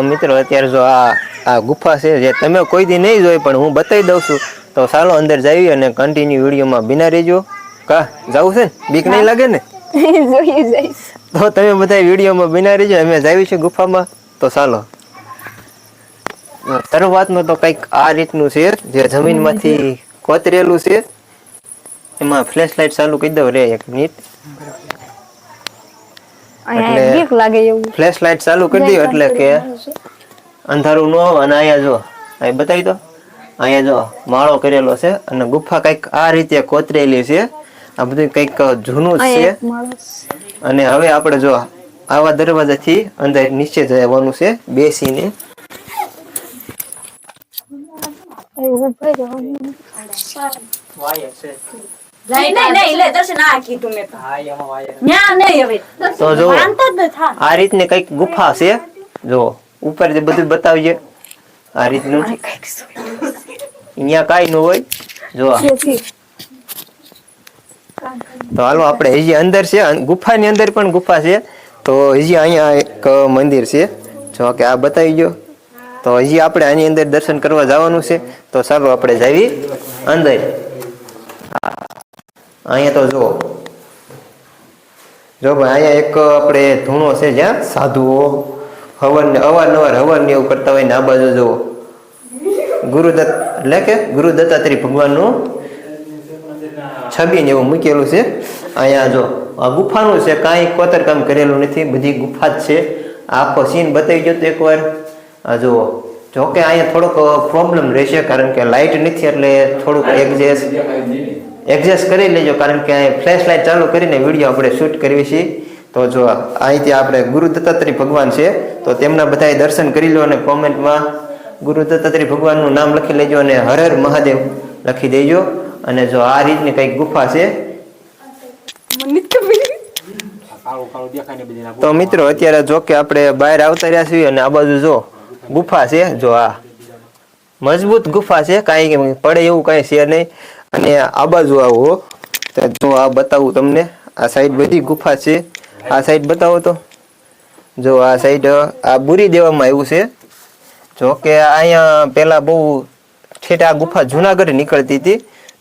તો મિત્રો અત્યારે જો આ આ ગુફા છે જે તમે કોઈ દી નહીં જોઈ પણ હું બતાવી દઉં છું. તો ચાલો અંદર જઈએ અને કન્ટિન્યુ વિડીયોમાં બિના રહેજો. કા જવું છે ને? બીક નહીં લાગે ને? તો તમે બધા વિડીયોમાં બિના રહેજો અમે જાવી છે ગુફામાં. તો ચાલો. શરૂઆતમાં તો કંઈક આ રીતનું છે જે જમીનમાંથી કોતરેલું છે. એમાં ફ્લેશ લાઇટ ચાલુ કરી દઉં રે એક મિનિટ. અહીંયા એટલે- બીક લાગે એવું. ફ્લેશ લાઇટ ચાલુ કરી દઉં એટલે કે અંધારું ન આવે અને અહીંયા જો અહીં બતાવી દો. અહીંયા જો માળો કરેલો છે અને ગુફા કંઈક આ રીતે કોતરેલી છે. આ બધું કંઈક જૂનું છે. અને હવે આપણે જો આવા દરવાજાથી અંદર નીચે જવાનું છે બેસીને. વાય ઊભા તો. ન્યા નહીં હવે તો જો. આ રીતની કંઈક ગુફા છે. જો ઉપર જે બધું બતાવજે આ રીતનું અહીંયા કાંઈ ન હોય. જો તો હાલો આપણે હજી અંદર છે અન- ગુફાની અંદર પણ ગુફા છે. તો હજી અહીંયા એક મંદિર છે. જો કે આ બતાવી ગયો તો હજી આપણે આની અંદર દર્શન કરવા જવાનું છે. તો ચાલો આપણે જાવી અંદર. અહીંયા તો જો જો ભાઈ અહીંયા એક આપણે ધૂણો છે જ્યાં સાધુઓ હવન અવારનવાર હવન એવું કરતા હોય ને આ બાજુ જુઓ. ગુરુદત્ત એટલે કે ગુરુ દત્તાત્રી ભગવાનનું છબી ને એવું મૂકેલું છે. અહીંયા જો આ ગુફાનું છે કાંઈ કોતરકામ કરેલું નથી બધી ગુફા જ છે. આખો સીન બતાવી ગયો તો એકવાર. આ જુઓ. જો કે અહીંયા થોડોક પ્રોબ્લેમ રહેશે કારણ કે લાઇટ નથી એટલે થોડુંક એડજસ્ટ એડજસ્ટ કરી લેજો, કારણ કે ફ્લેશ લાઇટ ચાલુ કરીને વીડિયો આપણે શૂટ કરવી છીએ તો જો અહીંથી આપણે ગુરુ દત્તાત્રી ભગવાન છે, તો તેમના બધાએ દર્શન કરી લો અને કોમેન્ટમાં ગુરુ દત્તાત્રી ભગવાનનું નામ લખી લેજો અને હર હર મહાદેવ લખી દેજો. અને જો આ રીતની કંઈક ગુફા છે, તો મિત્રો અત્યારે જો કે આપણે બહાર આવતા રહ્યા છીએ અને આ બાજુ જો ગુફા છે, જો આ મજબૂત ગુફા છે, કાંઈ પડે એવું કાંઈ છે નહીં. અને આ બાજુ આવો. જો આ બતાવું તમને. આ સાઈડ બધી ગુફા છે. આ સાઈડ બતાવો તો. જો આ સાઈડ આ બુરી દેવામાં આવ્યું છે. જો કે અહીંયા પહેલાં બહુ ઠેઠ આ ગુફા જુનાગઢ નીકળતી હતી.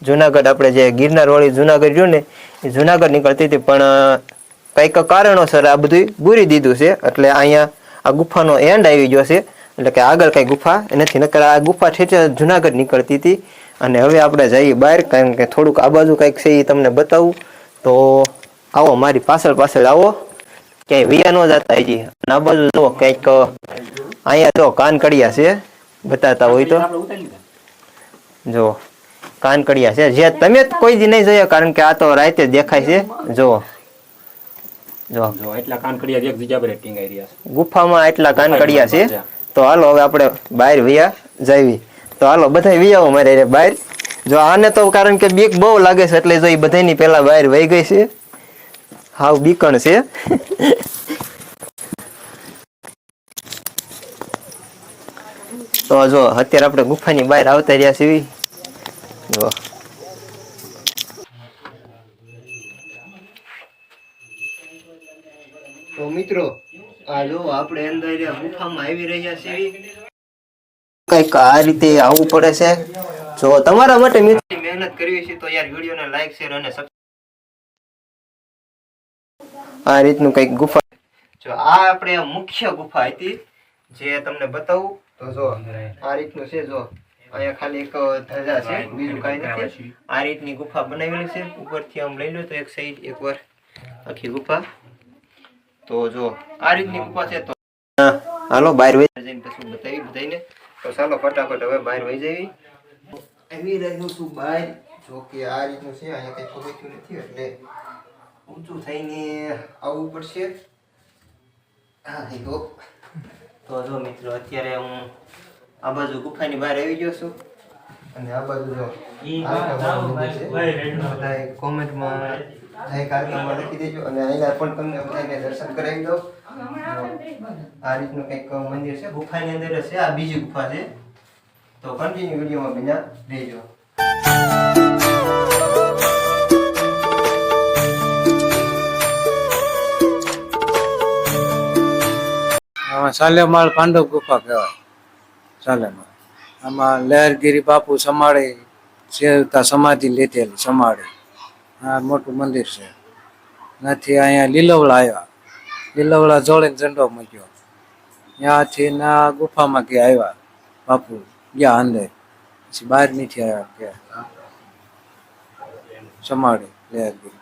જુનાગઢ આપણે જે ગિરનાર વાળી જુનાગઢ રહ્યું ને, એ જુનાગઢ નીકળતી હતી. પણ કંઈક કારણોસર આ બધું બુરી દીધું છે. એટલે અહીંયા આ ગુફાનો એન્ડ આવી ગયો છે. એટલે કે આગળ કઈ ગુફા નથી. નકર આ ગુફા ઠેઠ જુનાગઢ નીકળતી હતી. અને હવે આપણે જઈએ બહાર કારણ કે થોડુંક આ બાજુ કંઈક છે એ તમને બતાવું. તો આવો મારી પાછળ પાછળ આવો. ક્યાંય વિયા ન જતા હજી. અને આ બાજુ જો કંઈક અહીંયા જો કાનકડિયા છે બતાતા હોય તો. જો કાનકડિયા છે. જે તમે કોઈ દી નહીં જોયા કારણ કે આ તો રાતે દેખાય છે. જો જો. એટલા કાનકડિયા એક બીજા પર ટીંગાઈ રહ્યા છે. ગુફામાં એટલા કાનકડિયા છે. તો હાલો હવે આપણે બહાર વિયા જાવી તો હાલો બધા વિયાવો મારે બહાર. જો આને તો કારણ કે બીક બહુ લાગે છે, એટલે જો એ બધાની પેલા બહાર વહી ગઈ છે. હાવ બીકણ છે. તો જો, અત્યારે આપણે ગુફાની બહાર આવતા રહ્યા છીએ. જો. તો મિત્રો, આ જો આપણે અંદર ગુફામાં આવી રહ્યા છીએ. કંઈક આ રીતે આવવું પડે છે? જો તમારા માટે મિત્રો મહેનત કરવી છે તો યાર વિડીયોને લાઈક શેર અને આ રીતનું કંઈક ગુફા જો આ આપણે મુખ્ય ગુફા હતી જે તમને બતાવું. તો જો આ રીતનું છે જો. અહીંયા ખાલી એક ધજા છે બીજું કાંઈ નથી. આ રીતની ગુફા બનાવેલી છે. ઉપરથી આમ લઈ લો તો એક સાઈડ એકવાર આખી ગુફા. તો જો આ રીતની ગુફા છે તો હાલો બહાર જઈને પછી બતાવી બધાને તો ચાલો ફટાફટ હવે બહાર વહી જવી આવી રહ્યું છું બહાર જો કે આ રીતનું છે અહીંયા કંઈ પગથિયું નથી એટલે ઊંચું થઈને આવવું પડશે. હા તો જો મિત્રો અત્યારે હું આ બાજુ ગુફાની બહાર આવી ગયો છું. અને આ બાજુ જો બધાએ કોમેન્ટમાં જય લખી દેજો. અને અહીંયા પણ તમને બધાને દર્શન કરાવી દો. આ રીતનું કંઈક મંદિર છે, ગુફાની અંદર હશે આ બીજી ગુફા છે. તો કન્ટિન્યુ વિડીયોમાં બીજા રહેજો. સાલેમાળ પાંડવ ગુફા કહેવાય. સાલેમાળ. આમાં લહેરગીરી બાપુ સમાડે, સેવતા સમાધિ લીધેલી સમાડે. આ મોટું મંદિર છે. નથી અહીંયા લીલવડા આવ્યા. લીલવડા જોડીને ઝંડો મૂક્યો. ત્યાંથી ના ગુફામાં કે આવ્યા. બાપુ ગયા અંદર પછી બહાર નીચે આવ્યા કે. સમાડે લહેરગીરી